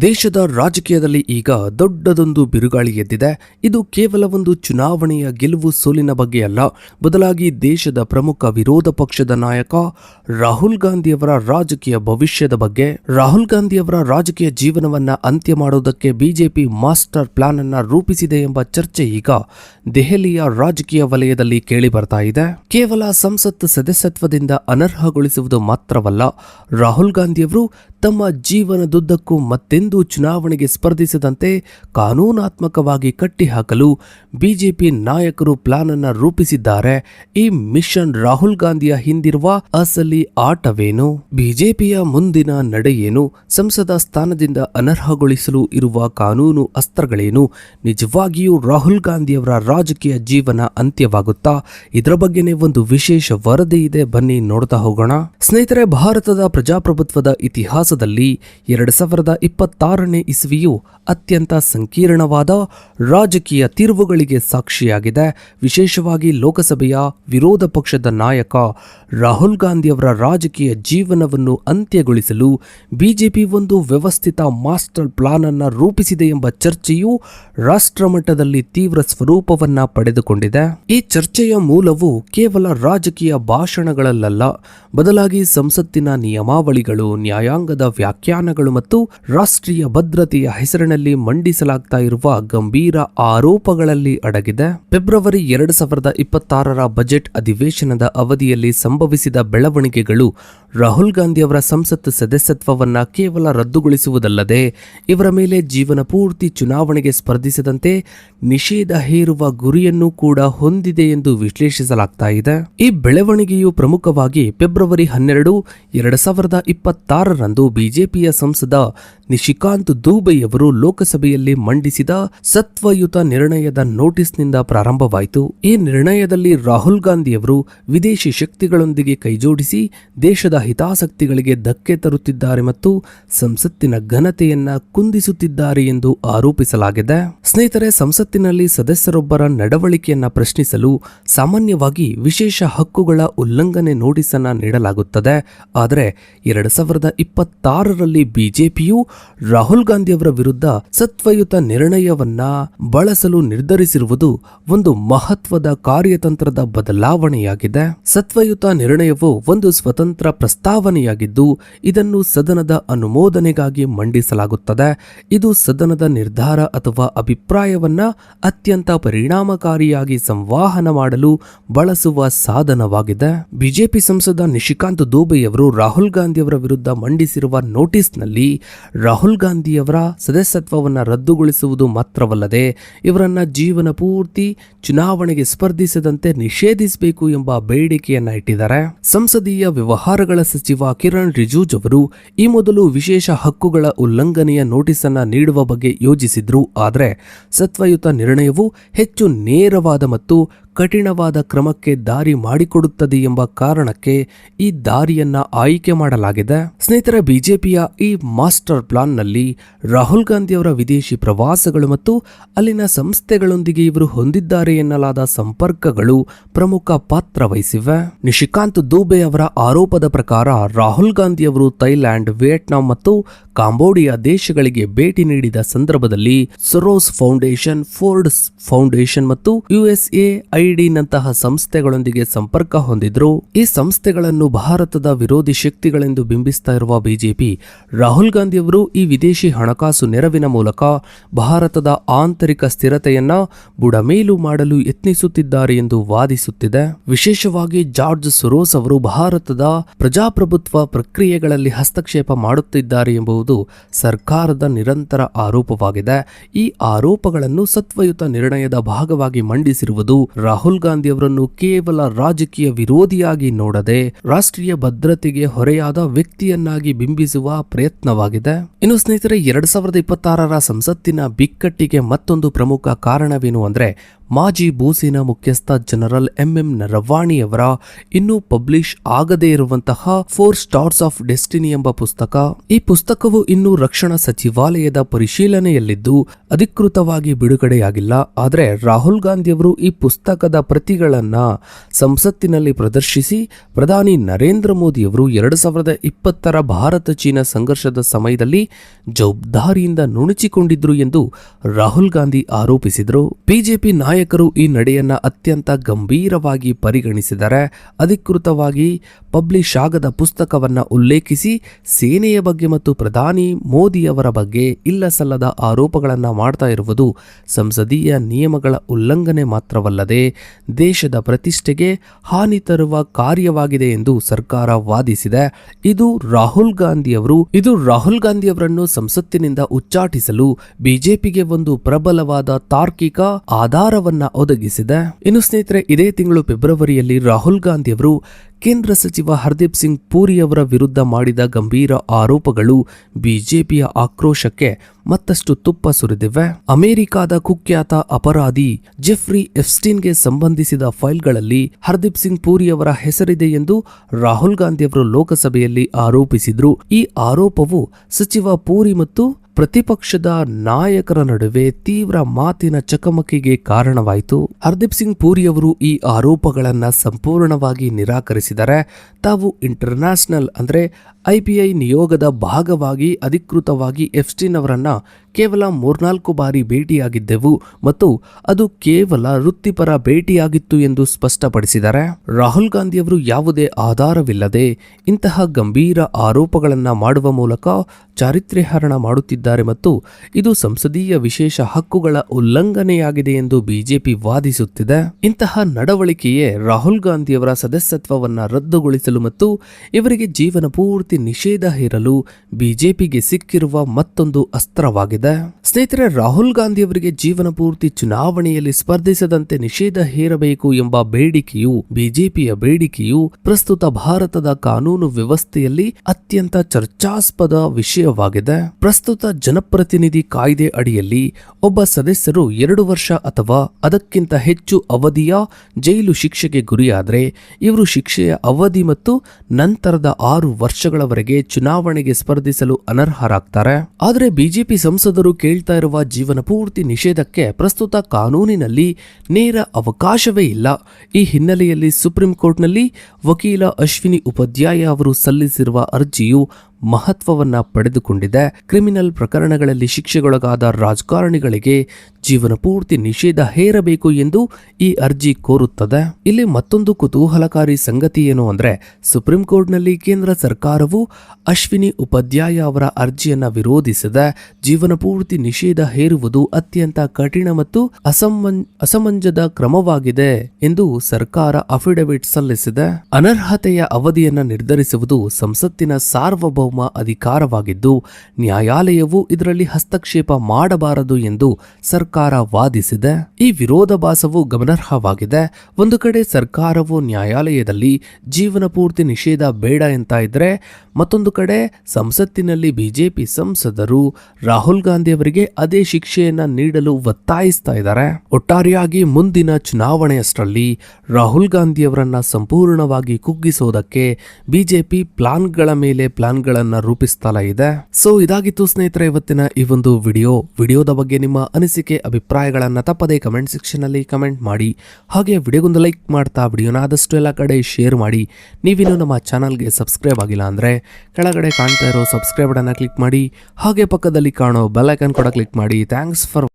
ದೇಶದ ರಾಜಕೀಯದಲ್ಲಿ ಈಗ ದೊಡ್ಡದೊಂದು ಬಿರುಗಾಳಿ ಎದ್ದಿದೆ. ಇದು ಕೇವಲ ಒಂದು ಚುನಾವಣೆಯ ಗೆಲುವು ಸೋಲಿನ ಬಗ್ಗೆ ಅಲ್ಲ. ಬದಲಾಗಿ ದೇಶದ ಪ್ರಮುಖ ವಿರೋಧ ಪಕ್ಷದ ನಾಯಕ ರಾಹುಲ್ ಗಾಂಧಿಯವರ ರಾಜಕೀಯ ಭವಿಷ್ಯದ ಬಗ್ಗೆ. ರಾಹುಲ್ ಗಾಂಧಿಯವರ ರಾಜಕೀಯ ಜೀವನವನ್ನ ಅಂತ್ಯ ಮಾಡುವುದಕ್ಕೆ ಬಿಜೆಪಿ ಮಾಸ್ಟರ್ ಪ್ಲಾನ್ ಅನ್ನ ರೂಪಿಸಿದೆ ಎಂಬ ಚರ್ಚೆ ಈಗ ದೆಹಲಿಯ ರಾಜಕೀಯ ವಲಯದಲ್ಲಿ ಕೇಳಿ ಬರ್ತಾ ಇದೆ. ಕೇವಲ ಸಂಸತ್ ಸದಸ್ಯತ್ವದಿಂದ ಅನರ್ಹಗೊಳಿಸುವುದು ಮಾತ್ರವಲ್ಲ, ರಾಹುಲ್ ಗಾಂಧಿಯವರು ತಮ್ಮ ಜೀವನದುದ್ದಕ್ಕೂ ಮತ್ತೆಂದೂ ಚುನಾವಣೆಗೆ ಸ್ಪರ್ಧಿಸದಂತೆ ಕಾನೂನಾತ್ಮಕವಾಗಿ ಕಟ್ಟಿಹಾಕಲು ಬಿಜೆಪಿ ನಾಯಕರು ಪ್ಲಾನ್ ಅನ್ನು ರೂಪಿಸಿದ್ದಾರೆ. ಈ ಮಿಷನ್ ರಾಹುಲ್ ಗಾಂಧಿಯ ಹಿಂದಿರುವ ಅಸಲಿ ಆಟವೇನು? ಬಿಜೆಪಿಯ ಮುಂದಿನ ನಡೆಯೇನು ಸಂಸದ ಸ್ಥಾನದಿಂದ ಅನರ್ಹಗೊಳಿಸಲು ಇರುವ ಕಾನೂನು ಅಸ್ತ್ರಗಳೇನು? ನಿಜವಾಗಿಯೂ ರಾಹುಲ್ ಗಾಂಧಿಯವರ ರಾಜಕೀಯ ಜೀವನ ಅಂತ್ಯವಾಗುತ್ತಾ? ಇದರ ಬಗ್ಗೆನೇ ಒಂದು ವಿಶೇಷ ವರದಿ ಇದೆ. ಬನ್ನಿ ನೋಡ್ತಾ ಹೋಗೋಣ. ಸ್ನೇಹಿತರೆ, ಭಾರತದ ಪ್ರಜಾಪ್ರಭುತ್ವದ ಇತಿಹಾಸದಲ್ಲಿ ಎರಡು ಸಾವಿರದ ಇಪ್ಪತ್ತಾರನೇ ಇಸವಿಯು ಅತ್ಯಂತ ಸಂಕೀರ್ಣವಾದ ರಾಜಕೀಯ ತಿರುವುಗಳಿಗೆ ಸಾಕ್ಷಿಯಾಗಿದೆ. ವಿಶೇಷವಾಗಿ ಲೋಕಸಭೆಯ ವಿರೋಧ ಪಕ್ಷದ ನಾಯಕ ರಾಹುಲ್ ಗಾಂಧಿಯವರ ರಾಜಕೀಯ ಜೀವನವನ್ನು ಅಂತ್ಯಗೊಳಿಸಲು ಬಿಜೆಪಿ ಒಂದು ವ್ಯವಸ್ಥಿತ ಮಾಸ್ಟರ್ ಪ್ಲಾನ್ ಅನ್ನು ರೂಪಿಸಿದೆ ಎಂಬ ಚರ್ಚೆಯು ರಾಷ್ಟ್ರಮಟ್ಟದಲ್ಲಿ ತೀವ್ರ ಸ್ವರೂಪವನ್ನ ಪಡೆದುಕೊಂಡಿದೆ. ಈ ಚರ್ಚೆಯ ಮೂಲವು ಕೇವಲ ರಾಜಕೀಯ ಭಾಷಣಗಳಲ್ಲ ಬದಲಾಗಿ ಸಂಸತ್ತಿನ ನಿಯಮಾವಳಿಗಳು, ನ್ಯಾಯಾಂಗದ ವ್ಯಾಖ್ಯಾನಗಳು ಮತ್ತು ರಾಷ್ಟ್ರೀಯ ಭದ್ರತೆಯ ಹೆಸರಿನಲ್ಲಿ ಮಂಡಿಸಲಾಗ್ತಾ ಇರುವ ಗಂಭೀರ ಆರೋಪಗಳಲ್ಲಿ ಅಡಗಿದೆ. ಫೆಬ್ರವರಿ ಎರಡು ಸಾವಿರದ ಇಪ್ಪತ್ತಾರರ ಬಜೆಟ್ ಅಧಿವೇಶನದ ಅವಧಿಯಲ್ಲಿ ಸಂಭವಿಸಿದ ಬೆಳವಣಿಗೆಗಳು ರಾಹುಲ್ ಗಾಂಧಿ ಅವರ ಸಂಸತ್ ಸದಸ್ಯತ್ವವನ್ನು ಕೇವಲ ರದ್ದುಗೊಳಿಸುವುದಲ್ಲದೆ ಇವರ ಮೇಲೆ ಜೀವನ ಪೂರ್ತಿ ಚುನಾವಣೆಗೆ ಸ್ಪರ್ಧಿಸದಂತೆ ನಿಷೇಧ ಹೇರುವ ಗುರಿಯನ್ನು ಕೂಡ ಹೊಂದಿದೆ ಎಂದು ವಿಶ್ಲೇಷಿಸಲಾಗ್ತಾ ಇದೆ. ಈ ಬೆಳವಣಿಗೆಯು ಪ್ರಮುಖವಾಗಿ ಫೆಬ್ರವರಿ ಹನ್ನೆರಡು, ಎರಡು ಸಾವಿರದ ಇಪ್ಪತ್ತಾರರಂದು ಬಿಜೆಪಿಯ ಸಂಸದ ನಿಶಿಕಾಂತ್ ಅವರು ಲೋಕಸಭೆಯಲ್ಲಿ ಮಂಡಿಸಿದ ಸತ್ವಯುತ ನಿರ್ಣಯದ ನೋಟಿಸ್ನಿಂದ ಪ್ರಾರಂಭವಾಯಿತು. ಈ ನಿರ್ಣಯದಲ್ಲಿ ರಾಹುಲ್ ಗಾಂಧಿಯವರು ವಿದೇಶಿ ಶಕ್ತಿಗಳೊಂದಿಗೆ ಕೈಜೋಡಿಸಿ ದೇಶದ ಹಿತಾಸಕ್ತಿಗಳಿಗೆ ಧಕ್ಕೆ ತರುತ್ತಿದ್ದಾರೆ ಮತ್ತು ಸಂಸತ್ತಿನ ಘನತೆಯನ್ನ ಕುಂದಿಸುತ್ತಿದ್ದಾರೆ ಎಂದು ಆರೋಪಿಸಲಾಗಿದೆ. ಸ್ನೇಹಿತರೆ, ಸಂಸತ್ತಿನಲ್ಲಿ ಸದಸ್ಯರೊಬ್ಬರ ನಡವಳಿಕೆಯನ್ನ ಪ್ರಶ್ನಿಸಲು ಸಾಮಾನ್ಯವಾಗಿ ವಿಶೇಷ ಹಕ್ಕುಗಳ ಉಲ್ಲಂಘನೆ ನೋಟಿಸ್ ಅನ್ನ ನೀಡಲಾಗುತ್ತದೆ. ಆದರೆ, ಎರಡು ಸಾವಿರದ ಇಪ್ಪತ್ತಾರರಲ್ಲಿ ಬಿಜೆಪಿಯು ರಾಹುಲ್ ಗಾಂಧಿಯವರ ವಿರುದ್ಧ ಸತ್ವಯುತ ನಿರ್ಣಯವನ್ನ ಬಳಸಲು ನಿರ್ಧರಿಸಿರುವುದು ಒಂದು ಮಹತ್ವದ ಕಾರ್ಯತಂತ್ರದ ಬದಲಾವಣೆಯಾಗಿದೆ. ಸತ್ವಯುತ ನಿರ್ಣಯವು ಒಂದು ಸ್ವತಂತ್ರ ಪ್ರಸ್ತಾವನೆಯಾಗಿದ್ದು, ಇದನ್ನು ಸದನದ ಅನುಮೋದನೆಗಾಗಿ ಮಂಡಿಸಲಾಗುತ್ತದೆ. ಇದು ಸದನದ ನಿರ್ಧಾರ ಅಥವಾ ಅಭಿಪ್ರಾಯವನ್ನ ಅತ್ಯಂತ ಪರಿಣಾಮಕಾರಿಯಾಗಿ ಸಂವಹನ ಮಾಡಲು ಬಳಸುವ ಸಾಧನವಾಗಿದೆ. ಬಿಜೆಪಿ ಸಂಸದ ನಿಶಿಕಾಂತ್ ದೂಬೆಯವರು ರಾಹುಲ್ ಗಾಂಧಿಯವರ ವಿರುದ್ಧ ಮಂಡಿಸಿರುವ ನೋಟಿಸ್ನಲ್ಲಿ ರಾಹುಲ್ ಗಾಂಧಿಯವರ ಸದಸ್ಯತ್ವವನ್ನು ರದ್ದುಗೊಳಿಸುವುದು ಮಾತ್ರವಲ್ಲದೆ ಇವರನ್ನು ಜೀವನ ಪೂರ್ತಿ ಚುನಾವಣೆಗೆ ಸ್ಪರ್ಧಿಸದಂತೆ ನಿಷೇಧಿಸಬೇಕು ಎಂಬ ಬೇಡಿಕೆಯನ್ನು ಇಟ್ಟಿದ್ದಾರೆ. ಸಂಸದೀಯ ವ್ಯವಹಾರಗಳ ಸಚಿವ ಕಿರಣ್ ರಿಜಿಜು ಅವರು ಈ ಮೊದಲು ವಿಶೇಷ ಹಕ್ಕುಗಳ ಉಲ್ಲಂಘನೆಯ ನೋಟಿಸ್ ಅನ್ನು ನೀಡುವ ಬಗ್ಗೆ ಯೋಜಿಸಿದ್ರು. ಆದರೆ ಸತ್ವಯುತ ನಿರ್ಣಯವು ಹೆಚ್ಚು ನೇರವಾದ ಮತ್ತು ಕಠಿಣವಾದ ಕ್ರಮಕ್ಕೆ ದಾರಿ ಮಾಡಿಕೊಡುತ್ತದೆ ಎಂಬ ಕಾರಣಕ್ಕೆ ಈ ದಾರಿಯನ್ನ ಆಯ್ಕೆ ಮಾಡಲಾಗಿದೆ. ಸ್ನೇಹಿತರ, ಬಿಜೆಪಿಯ ಈ ಮಾಸ್ಟರ್ ಪ್ಲಾನ್ನಲ್ಲಿ ರಾಹುಲ್ ಗಾಂಧಿಯವರ ವಿದೇಶಿ ಪ್ರವಾಸಗಳು ಮತ್ತು ಅಲ್ಲಿನ ಸಂಸ್ಥೆಗಳೊಂದಿಗೆ ಇವರು ಹೊಂದಿದ್ದಾರೆ ಎನ್ನಲಾದ ಸಂಪರ್ಕಗಳು ಪ್ರಮುಖ ಪಾತ್ರ ವಹಿಸಿವೆ. ನಿಶಿಕಾಂತ್ ದೂಬೆ ಅವರ ಆರೋಪದ ಪ್ರಕಾರ ರಾಹುಲ್ ಗಾಂಧಿಯವರು ಥೈಲ್ಯಾಂಡ್, ವಿಯೆಟ್ನಾಂ ಮತ್ತು ಕಾಂಬೋಡಿಯಾ ದೇಶಗಳಿಗೆ ಭೇಟಿ ನೀಡಿದ ಸಂದರ್ಭದಲ್ಲಿ ಸರೋಸ್ ಫೌಂಡೇಶನ್, ಫೋರ್ಡ್ಸ್ ಫೌಂಡೇಶನ್ ಮತ್ತು ಯುಎಸ್ಎ ಐಡಿ ನಂತಹ ಸಂಸ್ಥೆಗಳೊಂದಿಗೆ ಸಂಪರ್ಕ ಹೊಂದಿದ್ರು ಈ ಸಂಸ್ಥೆಗಳನ್ನು ಭಾರತದ ವಿರೋಧಿ ಶಕ್ತಿಗಳೆಂದು ಬಿಂಬಿಸ್ತಾ ಇರುವ ಬಿಜೆಪಿ, ರಾಹುಲ್ ಗಾಂಧಿಯವರು ಈ ವಿದೇಶಿ ಹಣಕಾಸು ನೆರವಿನ ಮೂಲಕ ಭಾರತದ ಆಂತರಿಕ ಸ್ಥಿರತೆಯನ್ನ ಬುಡಮೇಲು ಮಾಡಲು ಯತ್ನಿಸುತ್ತಿದ್ದಾರೆ ಎಂದು ವಾದಿಸುತ್ತಿದೆ. ವಿಶೇಷವಾಗಿ ಜಾರ್ಜ್ ಸೊರೋಸ್ ಅವರು ಭಾರತದ ಪ್ರಜಾಪ್ರಭುತ್ವ ಪ್ರಕ್ರಿಯೆಗಳಲ್ಲಿ ಹಸ್ತಕ್ಷೇಪ ಮಾಡುತ್ತಿದ್ದಾರೆ ಎಂಬುದು ಸರ್ಕಾರದ ನಿರಂತರ ಆರೋಪವಾಗಿದೆ. ಈ ಆರೋಪಗಳನ್ನು ಸತ್ವಯುತ ನಿರ್ಣಯದ ಭಾಗವಾಗಿ ಮಂಡಿಸಿರುವುದು ರಾಹುಲ್ ಗಾಂಧಿ ಅವರನ್ನು ಕೇವಲ ರಾಜಕೀಯ ವಿರೋಧಿಯಾಗಿ ನೋಡದೆ ರಾಷ್ಟ್ರೀಯ ಭದ್ರತೆಗೆ ಹೊರೆಯಾದ ವ್ಯಕ್ತಿಯನ್ನಾಗಿ ಬಿಂಬಿಸುವ ಪ್ರಯತ್ನವಾಗಿದೆ. ಇನ್ನು ಸ್ನೇಹಿತರೆ, ಎರಡ್ ಸಾವಿರದ ಇಪ್ಪತ್ತಾರರ ಸಂಸತ್ತಿನ ಬಿಕ್ಕಟ್ಟಿಗೆ ಮತ್ತೊಂದು ಪ್ರಮುಖ ಕಾರಣವೇನು ಅಂದ್ರೆ ಮಾಜಿ ಭೂಸೇನಾ ಮುಖ್ಯಸ್ಥ ಜನರಲ್ ಎಂಎಂ ನರವಾಣಿಯವರ ಇನ್ನೂ ಪಬ್ಲಿಷ್ ಆಗದೇ ಇರುವಂತಹ ಫೋರ್ ಸ್ಟಾರ್ಸ್ ಆಫ್ ಡೆಸ್ಟಿನಿ ಎಂಬ ಪುಸ್ತಕ. ಈ ಪುಸ್ತಕವು ಪುಸ್ತಕವು ಇನ್ನೂ ರಕ್ಷಣಾ ಸಚಿವಾಲಯದ ಪರಿಶೀಲನೆಯಲ್ಲಿದ್ದು ಅಧಿಕೃತವಾಗಿ ಬಿಡುಗಡೆಯಾಗಿಲ್ಲ. ಆದರೆ ರಾಹುಲ್ ಗಾಂಧಿಯವರು ಈ ಪುಸ್ತಕದ ಪ್ರತಿಗಳನ್ನು ಸಂಸತ್ತಿನಲ್ಲಿ ಪ್ರದರ್ಶಿಸಿ, ಪ್ರಧಾನಿ ನರೇಂದ್ರ ಮೋದಿಯವರು ಎರಡು ಸಾವಿರದ ಇಪ್ಪತ್ತರ ಭಾರತ ಚೀನಾ ಸಂಘರ್ಷದ ಸಮಯದಲ್ಲಿ ಜವಾಬ್ದಾರಿಯಿಂದ ನುಣುಚಿಕೊಂಡಿದ್ರು ಎಂದು ರಾಹುಲ್ ಗಾಂಧಿ ಆರೋಪಿಸಿದರು. ಬಿಜೆಪಿ ನಾಯಕರು ಈ ನಡೆಯನ್ನ ಅತ್ಯಂತ ಗಂಭೀರವಾಗಿ ಪರಿಗಣಿಸಿದರೆ ಅಧಿಕೃತವಾಗಿ ಪಬ್ಲಿಷ್ ಆಗದ ಪುಸ್ತಕವನ್ನ ಉಲ್ಲೇಖಿಸಿ, ಸೇನೆಯ ಬಗ್ಗೆ ಮತ್ತು ಪ್ರಧಾನಿ ಮೋದಿಯವರ ಬಗ್ಗೆ ಇಲ್ಲಸಲ್ಲದ ಆರೋಪಗಳನ್ನು ಮಾಡ್ತಾ ಇರುವುದು ಸಂಸದೀಯ ನಿಯಮಗಳ ಉಲ್ಲಂಘನೆ ಮಾತ್ರವಲ್ಲದೆ ದೇಶದ ಪ್ರತಿಷ್ಠೆಗೆ ಹಾನಿ ತರುವ ಕಾರ್ಯವಾಗಿದೆ ಎಂದು ಸರ್ಕಾರ ವಾದಿಸಿದೆ. ಇದು ರಾಹುಲ್ ಗಾಂಧಿಯವರು, ಇದು ರಾಹುಲ್ ಗಾಂಧಿಯವರನ್ನು ಸಂಸತ್ತಿನಿಂದ ಉಚ್ಚಾಟಿಸಲು ಬಿಜೆಪಿಗೆ ಒಂದು ಪ್ರಬಲವಾದ ತಾರ್ಕಿಕ ಆಧಾರವನ್ನ ಒದಗಿಸಿದೆ. ಇನ್ನು ಸ್ನೇಹಿತರೆ, ಇದೇ ತಿಂಗಳು ಫೆಬ್ರವರಿಯಲ್ಲಿ ರಾಹುಲ್ ಗಾಂಧಿಯವರು ಕೇಂದ್ರ ಸಚಿವ ಹರ್ದೀಪ್ ಸಿಂಗ್ ಪೂರಿ ಅವರ ವಿರುದ್ಧ ಮಾಡಿದ ಗಂಭೀರ ಆರೋಪಗಳು ಬಿಜೆಪಿಯ ಆಕ್ರೋಶಕ್ಕೆ ಮತ್ತಷ್ಟು ತುಪ್ಪ ಸುರಿದಿವೆ. ಅಮೆರಿಕಾದ ಕುಖ್ಯಾತ ಅಪರಾಧಿ ಜೆಫ್ರಿ ಎಫ್ಸ್ಟೀನ್ಗೆ ಸಂಬಂಧಿಸಿದ ಫೈಲ್ಗಳಲ್ಲಿ ಹರ್ದೀಪ್ ಸಿಂಗ್ ಪೂರಿ ಅವರ ಹೆಸರಿದೆ ಎಂದು ರಾಹುಲ್ ಗಾಂಧಿ ಅವರು ಲೋಕಸಭೆಯಲ್ಲಿ ಆರೋಪಿಸಿದ್ರು. ಈ ಆರೋಪವು ಸಚಿವ ಪೂರಿ ಮತ್ತು ಪ್ರತಿಪಕ್ಷದ ನಾಯಕರ ನಡುವೆ ತೀವ್ರ ಮಾತಿನ ಚಕಮಕಿಗೆ ಕಾರಣವಾಯಿತು. ಹರ್ದೀಪ್ ಸಿಂಗ್ ಪೂರಿ ಅವರು ಈ ಆರೋಪಗಳನ್ನು ಸಂಪೂರ್ಣವಾಗಿ ನಿರಾಕರಿಸಿದರೆ ತಾವು ಇಂಟರ್ನ್ಯಾಷನಲ್ ಅಂದ್ರೆ ಐಪಿಐ ನಿಯೋಗದ ಭಾಗವಾಗಿ ಅಧಿಕೃತವಾಗಿ ಎಫ್ಸ್ಟಿನ್ ಅವರನ್ನ ಕೇವಲ ಮೂರ್ನಾಲ್ಕು ಬಾರಿ ಭೇಟಿಯಾಗಿದ್ದೆವು ಮತ್ತು ಅದು ಕೇವಲ ವೃತ್ತಿಪರ ಭೇಟಿಯಾಗಿತ್ತು ಎಂದು ಸ್ಪಷ್ಟಪಡಿಸಿದ್ದಾರೆ ರಾಹುಲ್ ಗಾಂಧಿಯವರು ಯಾವುದೇ ಆಧಾರವಿಲ್ಲದೆ ಇಂತಹ ಗಂಭೀರ ಆರೋಪಗಳನ್ನು ಮಾಡುವ ಮೂಲಕ ಚಾರಿತ್ರ್ಯಹರಣ ಮಾಡುತ್ತಿದ್ದಾರೆ ಮತ್ತು ಇದು ಸಂಸದೀಯ ವಿಶೇಷ ಹಕ್ಕುಗಳ ಉಲ್ಲಂಘನೆಯಾಗಿದೆ ಎಂದು ಬಿಜೆಪಿ ವಾದಿಸುತ್ತಿದೆ. ಇಂತಹ ನಡವಳಿಕೆಯೇ ರಾಹುಲ್ ಗಾಂಧಿಯವರ ಸದಸ್ಯತ್ವವನ್ನು ರದ್ದುಗೊಳಿಸಲು ಮತ್ತು ಇವರಿಗೆ ಜೀವನ ಪೂರ್ತಿ ನಿಷೇಧ ಹೇರಲು ಬಿಜೆಪಿಗೆ ಸಿಕ್ಕಿರುವ ಮತ್ತೊಂದು ಅಸ್ತ್ರವಾಗಿದೆ. ಸ್ನೇಹಿತರೆ, ರಾಹುಲ್ ಗಾಂಧಿಯವರಿಗೆ ಜೀವನ ಪೂರ್ತಿ ಚುನಾವಣೆಯಲ್ಲಿ ಸ್ಪರ್ಧಿಸದಂತೆ ನಿಷೇಧ ಹೇರಬೇಕು ಎಂಬ ಬೇಡಿಕೆಯು, ಬಿಜೆಪಿಯ ಬೇಡಿಕೆಯು ಪ್ರಸ್ತುತ ಭಾರತದ ಕಾನೂನು ವ್ಯವಸ್ಥೆಯಲ್ಲಿ ಅತ್ಯಂತ ಚರ್ಚಾಸ್ಪದ ವಿಷಯವಾಗಿದೆ. ಪ್ರಸ್ತುತ ಜನಪ್ರತಿನಿಧಿ ಕಾಯ್ದೆ ಅಡಿಯಲ್ಲಿ ಒಬ್ಬ ಸದಸ್ಯರು ಎರಡು ವರ್ಷ ಅಥವಾ ಅದಕ್ಕಿಂತ ಹೆಚ್ಚು ಅವಧಿಯ ಜೈಲು ಶಿಕ್ಷೆಗೆ ಗುರಿಯಾದರೆ, ಇವರು ಶಿಕ್ಷೆಯ ಅವಧಿ ಮತ್ತು ನಂತರದ ಆರು ವರ್ಷಗಳವರೆಗೆ ಚುನಾವಣೆಗೆ ಸ್ಪರ್ಧಿಸಲು ಅನರ್ಹರಾಗ್ತಾರೆ. ಆದರೆ, ಬಿಜೆಪಿ ಸಂಸದರು ಕೇಳ್ತಾ ಇರುವ ಜೀವನ ಪೂರ್ತಿ ನಿಷೇಧಕ್ಕೆ ಪ್ರಸ್ತುತ ಕಾನೂನಿನಲ್ಲಿ ನೇರ ಅವಕಾಶವೇ ಇಲ್ಲ. ಈ ಹಿನ್ನೆಲೆಯಲ್ಲಿ ಸುಪ್ರೀಂ ಕೋರ್ಟ್ನಲ್ಲಿ ವಕೀಲ ಅಶ್ವಿನಿ ಉಪಾಧ್ಯಾಯ ಅವರು ಸಲ್ಲಿಸಿರುವ ಅರ್ಜಿಯು ಮಹತ್ವವನ್ನ ಪಡೆದುಕೊಂಡಿದೆ. ಕ್ರಿಮಿನಲ್ ಪ್ರಕರಣಗಳಲ್ಲಿ ಶಿಕ್ಷೆಗೊಳಗಾದ ರಾಜಕಾರಣಿಗಳಿಗೆ ಜೀವನ ಪೂರ್ತಿ ನಿಷೇಧ ಹೇರಬೇಕು ಎಂದು ಈ ಅರ್ಜಿ ಕೋರುತ್ತದೆ. ಇಲ್ಲಿ ಮತ್ತೊಂದು ಕುತೂಹಲಕಾರಿ ಸಂಗತಿ ಏನು ಅಂದ್ರೆ, ಸುಪ್ರೀಂ ಕೋರ್ಟ್ನಲ್ಲಿ ಕೇಂದ್ರ ಸರ್ಕಾರವು ಅಶ್ವಿನಿ ಉಪಾಧ್ಯಾಯ ಅವರ ಅರ್ಜಿಯನ್ನ ವಿರೋಧಿಸಿದೆ ಜೀವನ ಪೂರ್ತಿ ನಿಷೇಧ ಹೇರುವುದು ಅತ್ಯಂತ ಕಠಿಣ ಮತ್ತು ಅಸಮಂ ಅಸಮಂಜದ ಕ್ರಮವಾಗಿದೆ ಎಂದು ಸರ್ಕಾರ ಅಫಿಡವಿಟ್ ಸಲ್ಲಿಸಿದೆ. ಅನರ್ಹತೆಯ ಅವಧಿಯನ್ನು ನಿರ್ಧರಿಸುವುದು ಸಂಸತ್ತಿನ ಸಾರ್ವಭೌಮ ಅಧಿಕಾರವಾಗಿದ್ದು, ನ್ಯಾಯಾಲಯವು ಇದರಲ್ಲಿ ಹಸ್ತಕ್ಷೇಪ ಮಾಡಬಾರದು ಎಂದು ಸರ್ಕಾರ ವಾದಿಸಿದೆ. ಈ ವಿರೋಧಾಭಾಸವು ಗಮನಾರ್ಹವಾಗಿದೆ. ಒಂದು ಕಡೆ ಸರ್ಕಾರವು ನ್ಯಾಯಾಲಯದಲ್ಲಿ ಜೀವನ ಪೂರ್ತಿ ನಿಷೇಧ ಬೇಡ ಅಂತ ಇದ್ರೆ, ಮತ್ತೊಂದು ಕಡೆ ಸಂಸತ್ತಿನಲ್ಲಿ ಬಿಜೆಪಿ ಸಂಸದರು ರಾಹುಲ್ ಗಾಂಧಿ ಅವರಿಗೆ ಅದೇ ಶಿಕ್ಷೆಯನ್ನ ನೀಡಲು ಒತ್ತಾಯಿಸ್ತಾ ಇದ್ದಾರೆ. ಒಟ್ಟಾರೆಯಾಗಿ ಮುಂದಿನ ಚುನಾವಣೆಯಷ್ಟರಲ್ಲಿ ರಾಹುಲ್ ಗಾಂಧಿ ಅವರನ್ನ ಸಂಪೂರ್ಣವಾಗಿ ಕುಗ್ಗಿಸೋದಕ್ಕೆ ಬಿಜೆಪಿ ಪ್ಲಾನ್ಗಳ ಮೇಲೆ ಪ್ಲಾನ್ಗಳನ್ನ ರೂಪಿಸ್ತಾ ಇದೆ. ಸೊ ಇದಾಗಿತ್ತು ಸ್ನೇಹಿತರೆ, ಇವತ್ತಿನ ಈ ಒಂದು ವಿಡಿಯೋ. ವಿಡಿಯೋದ ಬಗ್ಗೆ ನಿಮ್ಮ ಅನಿಸಿಕೆ, ಅಭಿಪ್ರಾಯಗಳನ್ನ ತಪ್ಪದೆ ಕಮೆಂಟ್ ಸೆಕ್ಷನ್ ಅಲ್ಲಿ ಕಮೆಂಟ್ ಮಾಡಿ. ಹಾಗೆ ವಿಡಿಯೋಗೊಂದು ಲೈಕ್ ಮಾಡ್ತಾ ವಿಡಿಯೋನ ಆದಷ್ಟು ಎಲ್ಲ ಕಡೆ ಶೇರ್ ಮಾಡಿ. ನೀವಿನ್ನು ನಮ್ಮ ಚಾನಲ್ಗೆ ಸಬ್ಸ್ಕ್ರೈಬ್ ಆಗಿಲ್ಲ ಅಂದ್ರೆ ಕೆಳಗಡೆ ಕಾಣ್ತಾ ಇರೋ ಸಬ್ಸ್ಕ್ರೈಬ್ ಅನ್ನ ಕ್ಲಿಕ್ ಮಾಡಿ. ಹಾಗೆ ಪಕ್ಕದಲ್ಲಿ ಕಾಣೋ ಬೆಲ್ ಐಕನ್ ಕೂಡ ಕ್ಲಿಕ್ ಮಾಡಿ. Thanks for